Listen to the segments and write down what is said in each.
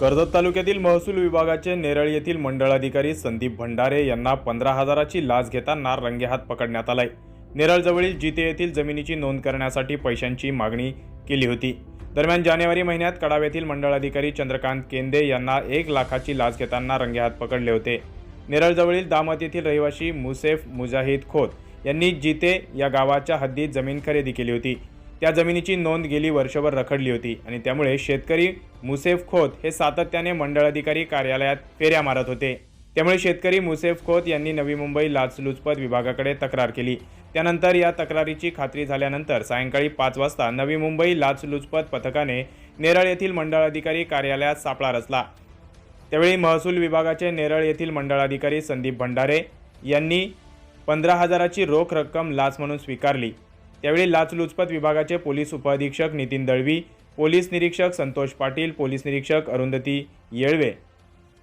कर्जत तालुक्यातील महसूल विभागाचे नेरळ येथील मंडळ अधिकारी संदीप भंडारे यांना पंधरा हजाराची लाच घेताना रंगेहात पकडण्यात आलाय. नेरळजवळील जिते येथील जमिनीची नोंद करण्यासाठी पैशांची मागणी केली होती. दरम्यान जानेवारी महिन्यात कडाव्यातील मंडळाधिकारी मंडळ अधिकारी चंद्रकांत केंदे यांना एक लाखाची लाच घेताना रंगेहात पकडले होते. नेरळजवळील दामत येथील रहिवासी मुसेफ मुजाहिद खोत यांनी जिते या गावाच्या हद्दीत जमीन खरेदी केली होती. त्या जमिनीची नोंद गेली वर्षभर रखडली होती आणि त्यामुळे शेतकरी मुसेफ खोत हे सातत्याने मंडळ अधिकारी कार्यालयात फेऱ्या मारत होते. त्यामुळे शेतकरी मुसेफ खोत यांनी नवी मुंबई लाचलुचपत विभागाकडे तक्रार केली. त्यानंतर या तक्रारीची खात्री झाल्यानंतर सायंकाळी पाच वाजता नवी मुंबई लाचलुचपत पथकाने नेरळ येथील मंडळ अधिकारी कार्यालयात सापळा रचला. त्यावेळी महसूल विभागाचे नेरळ येथील मंडळ अधिकारी संदीप भंडारे यांनी पंधरा हजाराची रोख रक्कम लाच म्हणून स्वीकारली. त्यावेळी लाचलुचपत विभागाचे पोलीस उपअधीक्षक नितीन दळवी पोलीस निरीक्षक संतोष पाटील पोलीस निरीक्षक अरुंधती येळवे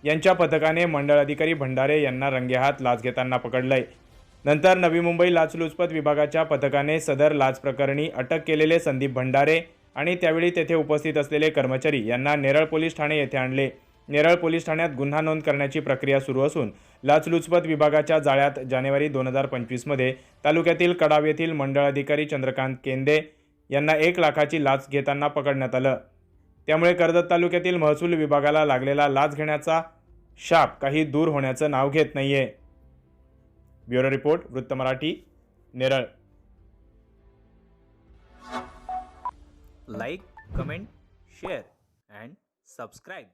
यांच्या पथकाने मंडळ अधिकारी भंडारे यांना रंगेहात लाच घेताना पकडलंय. नंतर नवी मुंबई लाचलुचपत विभागाच्या पथकाने सदर लाच प्रकरणी अटक केलेले संदीप भंडारे आणि त्यावेळी तेथे उपस्थित असलेले कर्मचारी यांना नेरळ पोलीस ठाणे येथे आणले. नेरळ पोलीस ठाण्यात गुन्हा नोंद करण्याची प्रक्रिया सुरू असून लाचलुचपत विभागाच्या जाळ्यात जानेवारी दोन हजार पंचवीसमध्ये तालुक्यातील कडाव येथील मंडळ अधिकारी चंद्रकांत केंदे यांना एक लाखाची लाच घेताना पकडण्यात आलं. त्यामुळे कर्जत तालुक्यातील महसूल विभागाला लागलेला लाच घेण्याचा शाप काही दूर होण्याचं नाव घेत नाहीये. ब्युरो रिपोर्ट वृत्त Marathi Neral. Like comment share and subscribe.